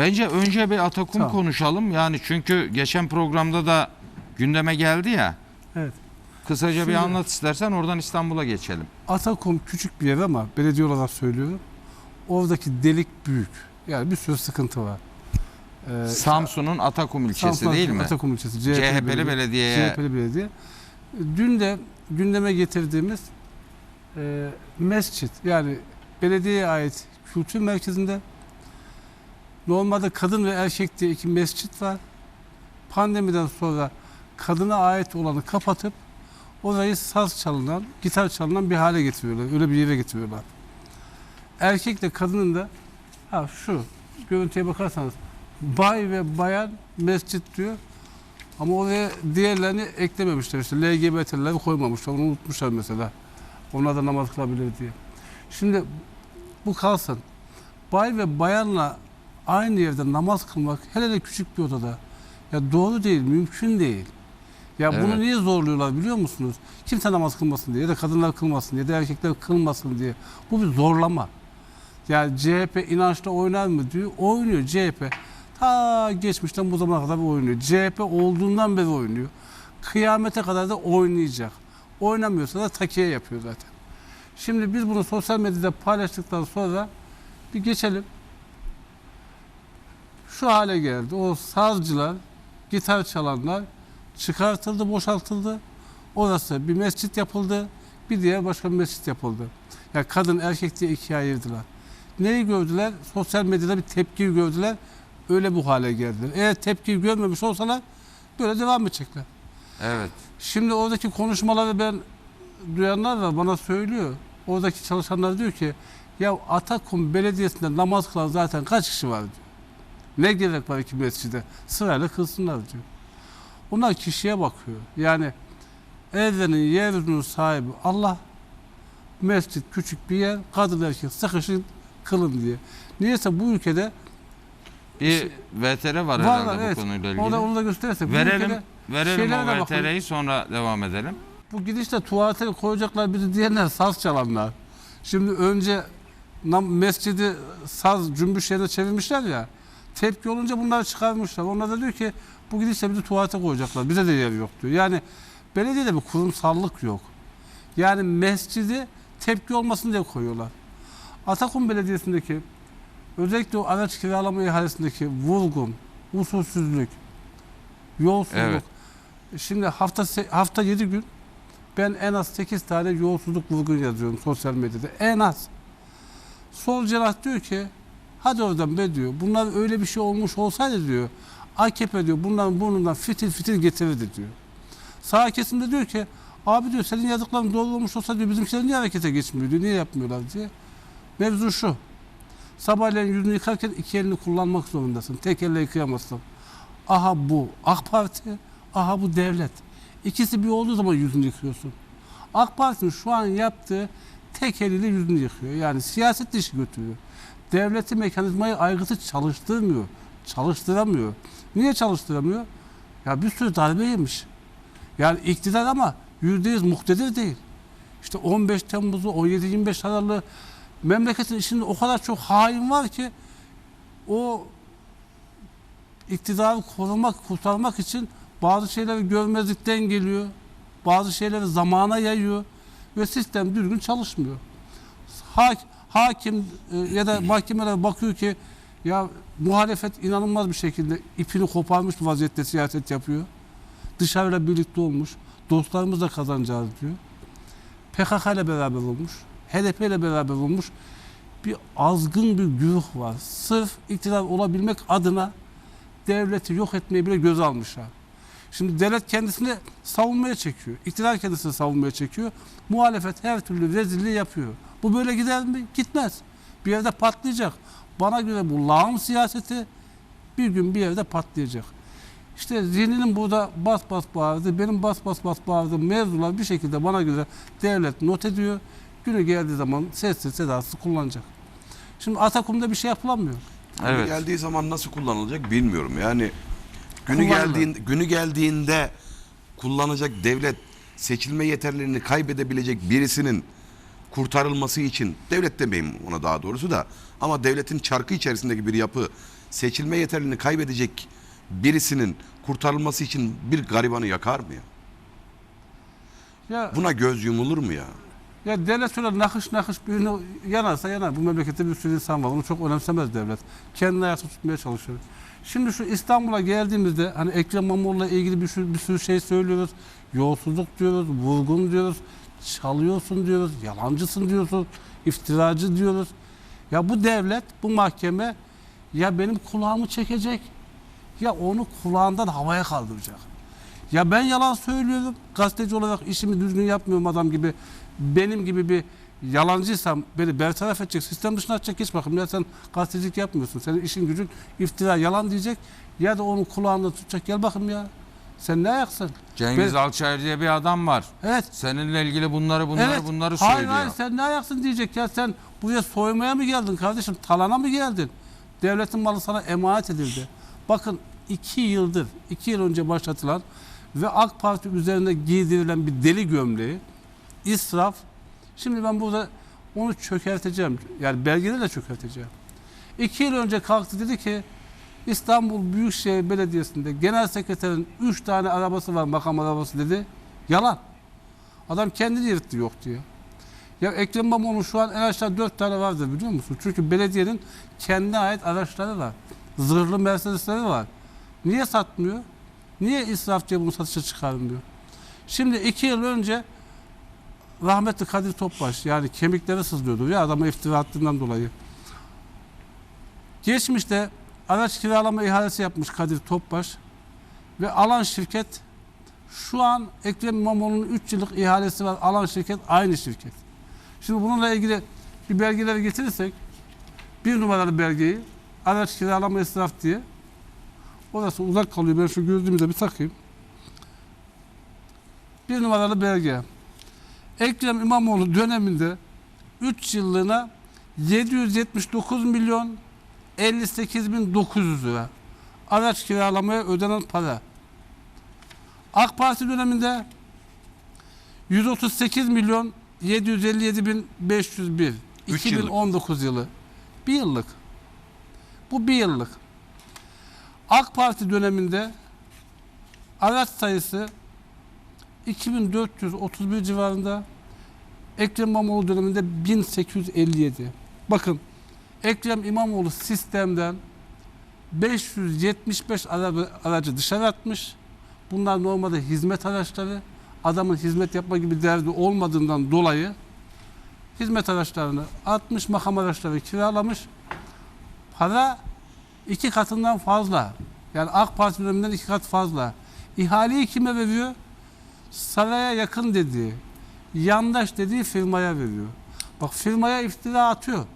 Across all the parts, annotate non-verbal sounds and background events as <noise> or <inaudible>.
Bence önce bir Atakum Tamam. konuşalım. Yani çünkü geçen programda da gündeme geldi ya. Evet. Kısaca bir Şimdi- anlat istersen oradan İstanbul'a geçelim. Atakum küçük bir yer ama belediye olarak söylüyorum. Oradaki delik büyük. Yani bir sürü sıkıntı var. Ee, Samsun'un Atakum ilçesi Samsun değil mi? Atakum ilçesi. CHP'li belediyeye CHP'li belediye. Dün de gündeme getirdiğimiz e, mescit yani belediyeye ait kültür merkezinde normalde kadın ve erkek diye iki mescit var. Pandemiden sonra kadına ait olanı kapatıp orayı saz çalınan, gitar çalınan bir hale getiriyorlar. Öyle bir yere getiriyorlar. Erkekle kadının da ha şu görüntüye bakarsanız bay ve bayan mescit diyor. Ama oraya diğerlerini eklememişler. İşte LGBT'leri koymamışlar. Onu unutmuşlar mesela. Onlar da namaz kılabilir diye. Şimdi bu kalsın. Bay ve bayanla aynı yerde namaz kılmak hele de küçük bir odada ya doğru değil, mümkün değil. Ya Evet. bunu niye zorluyorlar biliyor musunuz? Kimse namaz kılmasın diye ya da kadınlar kılmasın diye ya da erkekler kılmasın diye. Bu bir zorlama. Yani CHP inançla oynar mı diyor. Oynuyor CHP. Ta geçmişten bu zamana kadar oynuyor. CHP olduğundan beri oynuyor. Kıyamete kadar da oynayacak. Oynamıyorsa da takiye yapıyor zaten. Şimdi biz bunu sosyal medyada paylaştıktan sonra bir geçelim. Şu hale geldi. O sazcılar, gitar çalanlar çıkartıldı, boşaltıldı. Orası bir mescit yapıldı. Bir diğer başka bir mescit yapıldı. Yani kadın erkek diye ikiye ayırdılar. Neyi gördüler? Sosyal medyada bir tepki gördüler. Öyle bu hale geldiler. Eğer tepki görmemiş olsalar böyle devam edecekler. Evet. Şimdi oradaki konuşmaları ben duyanlar var bana söylüyor. Oradaki çalışanlar diyor ki ya Atakum Belediyesi'nde namaz kılan zaten kaç kişi var diyor. Ne gerek var iki mescide? Sırayla kılsınlar diyor. Onlar kişiye bakıyor. Yani evrenin yeryüzünün sahibi Allah. Mescit küçük bir yer, kadın erkek sıkışın kılın diye. Niyeyse bu ülkede Bir VTR var, Var, herhalde var, bu evet. konuyla ilgili. orada onu da gösterirsek. bu verelim ülkede verelim o. VTR'yi sonra devam edelim. Bu gidişle tuvalete koyacaklar biri diyenler saz çalanlar. Şimdi önce mescidi saz cümbüş yerine çevirmişler ya. Tepki olunca bunları çıkarmışlar. Onlar da diyor ki bu gidişle bizi tuvalete koyacaklar. Bize de yer yok diyor. Yani belediyede bir kurumsallık yok. Yani mescidi tepki olmasın diye koyuyorlar. Atakum Belediyesi'ndeki özellikle o araç kiralama ihalesindeki vurgun, usulsüzlük, yolsuzluk. Evet. Şimdi hafta hafta 7 gün ben en az 8 tane yolsuzluk vurgun yazıyorum sosyal medyada. En az. Sol cenah diyor ki hadi oradan be diyor. Bunlar öyle bir şey olmuş olsaydı diyor. AKP diyor bunların burnundan fitil fitil getirirdi diyor. Sağ kesimde diyor ki abi diyor senin yazdıkların doğru olmuş olsa diyor bizimkiler niye harekete geçmiyor diyor. Niye yapmıyorlar diye. Mevzu şu. Sabahleyin yüzünü yıkarken iki elini kullanmak zorundasın. Tek elle yıkayamazsın. Aha bu AK Parti, aha bu devlet. İkisi bir olduğu zaman yüzünü yıkıyorsun. AK Parti'nin şu an yaptığı tek eliyle yüzünü yıkıyor. Yani siyaset dışı götürüyor. Devleti mekanizmayı aygıtı çalıştırmıyor. Çalıştıramıyor. Niye çalıştıramıyor? Ya bir sürü darbe yemiş. Yani iktidar ama yüzde yüz muhtedir değil. İşte 15 Temmuz'u, 17-25 Aralık'ı memleketin içinde o kadar çok hain var ki o iktidarı korumak, kurtarmak için bazı şeyleri görmezlikten geliyor. Bazı şeyleri zamana yayıyor ve sistem düzgün çalışmıyor. Hak, hakim e, ya da mahkemeler bakıyor ki ya muhalefet inanılmaz bir şekilde ipini koparmış bir vaziyette siyaset yapıyor. Dışarıyla birlikte olmuş. Dostlarımız da kazanacağız diyor. PKK ile beraber olmuş. HDP ile beraber olmuş. Bir azgın bir güruh var. Sırf iktidar olabilmek adına devleti yok etmeyi bile göze almışlar. Şimdi devlet kendisini savunmaya çekiyor. İktidar kendisini savunmaya çekiyor. Muhalefet her türlü rezilliği yapıyor. Bu böyle gider mi? Gitmez. Bir yerde patlayacak. Bana göre bu lağım siyaseti bir gün bir yerde patlayacak. İşte zihninin burada bas bas bağırdı, benim bas bas bas bağırdığım mevzular bir şekilde bana göre devlet not ediyor. Günü geldiği zaman sessiz sedasız kullanacak. Şimdi Atakum'da bir şey yapılamıyor. Günü Evet. geldiği zaman nasıl kullanılacak bilmiyorum. Yani günü geldiğinde günü geldiğinde kullanacak devlet seçilme yeterlerini kaybedebilecek birisinin kurtarılması için devlet demeyeyim ona daha doğrusu da ama devletin çarkı içerisindeki bir yapı seçilme yeterliliğini kaybedecek birisinin kurtarılması için bir garibanı yakar mı ya? Ya, Buna göz yumulur mu ya? ya devlet şöyle nakış nakış birini yanarsa yanar. Bu memlekette bir sürü insan var. Onu çok önemsemez devlet. Kendini ayakta tutmaya çalışıyor. Şimdi şu İstanbul'a geldiğimizde hani Ekrem İmamoğlu'la ilgili bir sürü, bir sürü şey söylüyoruz. Yolsuzluk diyoruz, vurgun diyoruz, çalıyorsun diyoruz, yalancısın diyorsun, iftiracı diyoruz. Ya bu devlet, bu mahkeme ya benim kulağımı çekecek ya onu kulağından havaya kaldıracak. Ya ben yalan söylüyorum. Gazeteci olarak işimi düzgün yapmıyorum adam gibi. Benim gibi bir yalancıysam beni bertaraf edecek, sistem dışına atacak geç bakayım. Ya sen gazetecilik yapmıyorsun. Senin işin gücün iftira, yalan diyecek. Ya da onun kulağında tutacak. Gel bakayım ya. Sen ne ayaksın? Cengiz Ben- Alçayır diye bir adam var. Evet. Seninle ilgili bunları bunları bunları hayır, söylüyor. Hayır sen ne ayaksın diyecek ya. Sen buraya soymaya mı geldin kardeşim? Talana mı geldin? Devletin malı sana emanet edildi. Bakın iki yıldır, iki yıl önce başlatılan ve AK Parti üzerinde giydirilen bir deli gömleği, israf. Şimdi ben burada onu çökerteceğim. Yani belgeleri de çökerteceğim. İki yıl önce kalktı dedi ki İstanbul Büyükşehir Belediyesi'nde genel sekreterin üç tane arabası var makam arabası dedi. Yalan. Adam kendini yırttı yok diye. Ya Ekrem İmamoğlu şu an en aşağı dört tane vardır biliyor musun? Çünkü belediyenin kendine ait araçları var. Zırhlı Mercedesleri var. Niye satmıyor? Niye israfçıya bunu satışa çıkarmıyor? Şimdi iki yıl önce rahmetli Kadir Topbaş yani kemikleri sızlıyordu ya adama iftira attığından dolayı. Geçmişte araç kiralama ihalesi yapmış Kadir Topbaş ve alan şirket şu an Ekrem İmamoğlu'nun 3 yıllık ihalesi var. Alan şirket aynı şirket. Şimdi bununla ilgili bir belgeleri getirirsek bir numaralı belgeyi araç kiralama israf diye orası uzak kalıyor. Ben şu gözlüğümü bir takayım. Bir numaralı belge. Ekrem İmamoğlu döneminde 3 yıllığına 779 milyon 58 bin 900 lira araç kiralamaya ödenen para. AK Parti döneminde 138 milyon 757 bin 501 Üç yıllık. 2019 yılı. Bir yıllık. Bu bir yıllık. AK Parti döneminde araç sayısı 2431 civarında. Ekrem İmamoğlu döneminde 1857. Bakın Ekrem İmamoğlu sistemden 575 araba, aracı dışarı atmış. Bunlar normalde hizmet araçları. Adamın hizmet yapma gibi derdi olmadığından dolayı hizmet araçlarını atmış, makam araçları kiralamış. Para iki katından fazla. Yani AK Parti döneminden iki kat fazla. İhaleyi kime veriyor? Saraya yakın dediği, yandaş dediği firmaya veriyor. Bak firmaya iftira atıyor.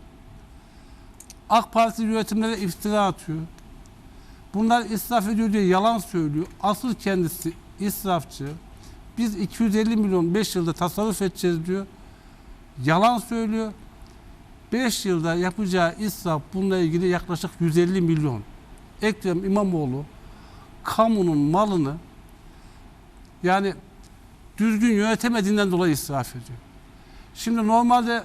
AK Parti yönetimlere iftira atıyor. Bunlar israf ediyor diye yalan söylüyor. Asıl kendisi israfçı. Biz 250 milyon 5 yılda tasarruf edeceğiz diyor. Yalan söylüyor. 5 yılda yapacağı israf bununla ilgili yaklaşık 150 milyon. Ekrem İmamoğlu kamunun malını yani düzgün yönetemediğinden dolayı israf ediyor. Şimdi normalde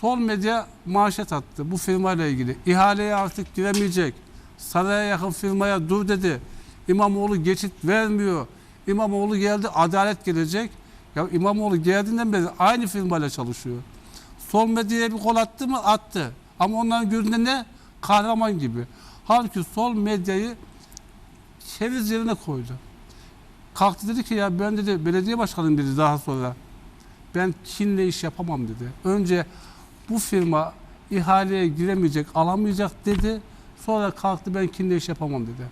sol medya manşet attı bu firmayla ilgili. İhaleye artık giremeyecek. Saraya yakın firmaya dur dedi. İmamoğlu geçit vermiyor. İmamoğlu geldi adalet gelecek. Ya İmamoğlu geldiğinden beri aynı firmayla çalışıyor. Sol medyaya bir kol attı mı? Attı. Ama onların gözünde ne? Kahraman gibi. Halbuki sol medyayı keviz yerine koydu. Kalktı dedi ki ya ben dedi belediye başkanıyım dedi daha sonra. Ben Çin'le iş yapamam dedi. Önce bu firma ihaleye giremeyecek, alamayacak dedi. Sonra kalktı ben Çin'le iş yapamam dedi.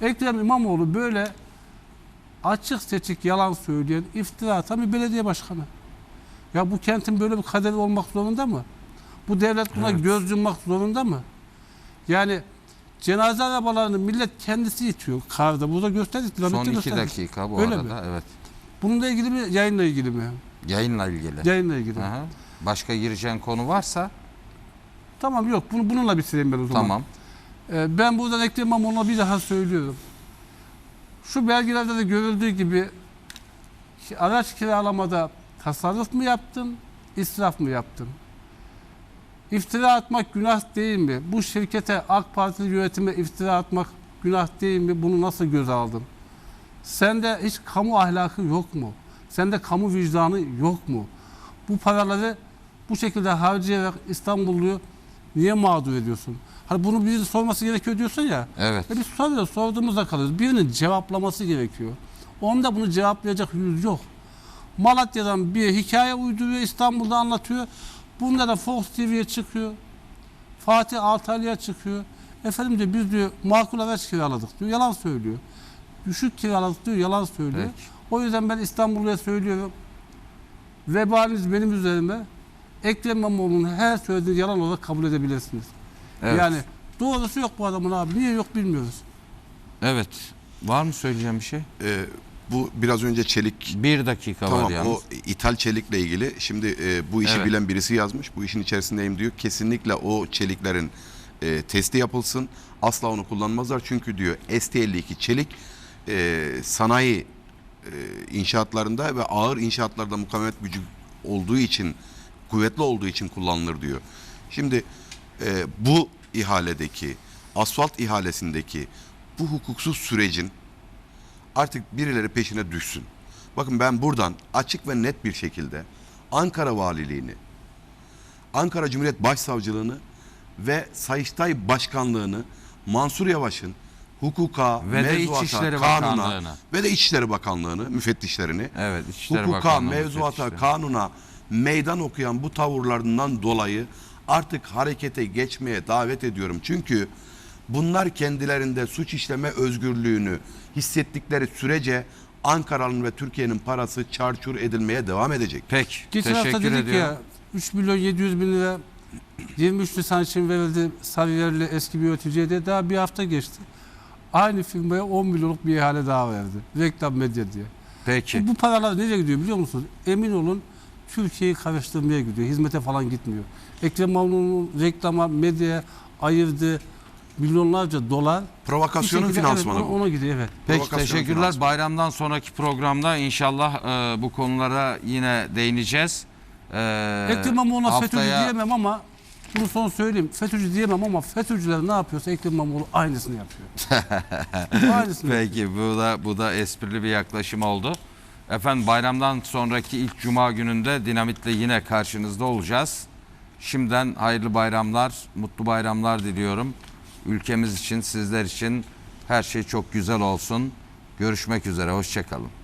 Ekrem İmamoğlu böyle açık seçik yalan söyleyen, iftira atan bir belediye başkanı. Ya bu kentin böyle bir kaderi olmak zorunda mı? Bu devlet buna Evet. göz yummak zorunda mı? Yani cenaze arabalarını millet kendisi itiyor karda. Burada gösterdik. Son iki gösterdik. dakika bu Öyle arada. Evet. Bununla ilgili mi? Yayınla ilgili mi? Yayınla ilgili. Yayınla ilgili. Aha. Başka gireceğin konu varsa Tamam yok. Bunu, bununla bitireyim ben o zaman. tamam. Ee, ben buradan Ekrem İmamoğlu'na bir daha söylüyorum. Şu belgelerde de görüldüğü gibi ki araç kiralamada tasarruf mu yaptın, israf mı yaptın? İftira atmak günah değil mi? Bu şirkete AK Partili yönetime iftira atmak günah değil mi? Bunu nasıl göze aldın? Sende hiç kamu ahlakı yok mu? Sende kamu vicdanı yok mu? Bu paraları bu şekilde harcayarak İstanbulluyu niye mağdur ediyorsun? Hani bunu birinin sorması gerekiyor diyorsun ya. Evet. E biz soruyoruz, sorduğumuzda kalıyoruz. Birinin cevaplaması gerekiyor. Onda bunu cevaplayacak yüz yok. Malatya'dan bir hikaye uyduruyor, İstanbul'da anlatıyor. Bunda da Fox TV'ye çıkıyor. Fatih Altaylı'ya çıkıyor. Efendim diyor biz diyor makul araç kiraladık diyor. Yalan söylüyor. Düşük kiraladık diyor. Yalan söylüyor. Peki. O yüzden ben İstanbul'a söylüyorum. Vebaliniz benim üzerime. Ekrem İmamoğlu'nun her söylediğini yalan olarak kabul edebilirsiniz. Evet. Yani doğrusu yok bu adamın abi. Niye yok bilmiyoruz. Evet. Var mı söyleyeceğim bir şey? Ee, bu biraz önce çelik Bir dakika var Tamam yalnız. o ithal çelikle ilgili. Şimdi e, bu işi Evet. bilen birisi yazmış. Bu işin içerisindeyim diyor. Kesinlikle o çeliklerin e, testi yapılsın. Asla onu kullanmazlar. Çünkü diyor ST52 çelik e, sanayi e, inşaatlarında ve ağır inşaatlarda mukavemet gücü olduğu için kuvvetli olduğu için kullanılır diyor. Şimdi e, bu ihaledeki asfalt ihalesindeki bu hukuksuz sürecin artık birileri peşine düşsün. Bakın ben buradan açık ve net bir şekilde Ankara Valiliğini, Ankara Cumhuriyet Başsavcılığını ve Sayıştay Başkanlığını Mansur Yavaş'ın hukuka, Ve mevzuata, İçişleri kanuna ve de İçişleri Bakanlığı'nı, müfettişlerini Evet, İçişleri hukuka, Bakanlığı mevzuata, müfettişleri. kanuna meydan okuyan bu tavırlarından dolayı artık harekete geçmeye davet ediyorum. Çünkü bunlar kendilerinde suç işleme özgürlüğünü hissettikleri sürece Ankara'nın ve Türkiye'nin parası çarçur edilmeye devam edecek. Peki. Geçen hafta teşekkür dedik ediyorum. ya 3 milyon 700 bin lira 23 Nisan için verildi Sarıyerli eski bir yöneticiye de daha bir hafta geçti. Aynı firmaya 10 milyonluk bir ihale daha verdi. Reklam medya diye. Peki. Bu, bu paralar nereye gidiyor biliyor musunuz? Emin olun Türkiye'yi karıştırmaya gidiyor. Hizmete falan gitmiyor. Ekrem İmamoğlu'nun reklama, medyaya ayırdığı milyonlarca dolar Provokasyonun şekilde, finansmanı evet, bu. ona gidiyor evet. Peki Provokasyon teşekkürler. finansmanı. Bayramdan sonraki programda inşallah e, bu konulara yine değineceğiz. E, Ekrem İmamoğlu'na FETÖ'cü haftaya- diyemem ama bunu son söyleyeyim. FETÖ'cü diyemem ama FETÖ'cüler ne yapıyorsa Ekrem İmamoğlu aynısını yapıyor. <laughs> aynısını yapıyor. Peki bu da bu da esprili bir yaklaşım oldu. Efendim bayramdan sonraki ilk cuma gününde dinamitle yine karşınızda olacağız. Şimdiden hayırlı bayramlar, mutlu bayramlar diliyorum. Ülkemiz için, sizler için her şey çok güzel olsun. Görüşmek üzere, hoşçakalın.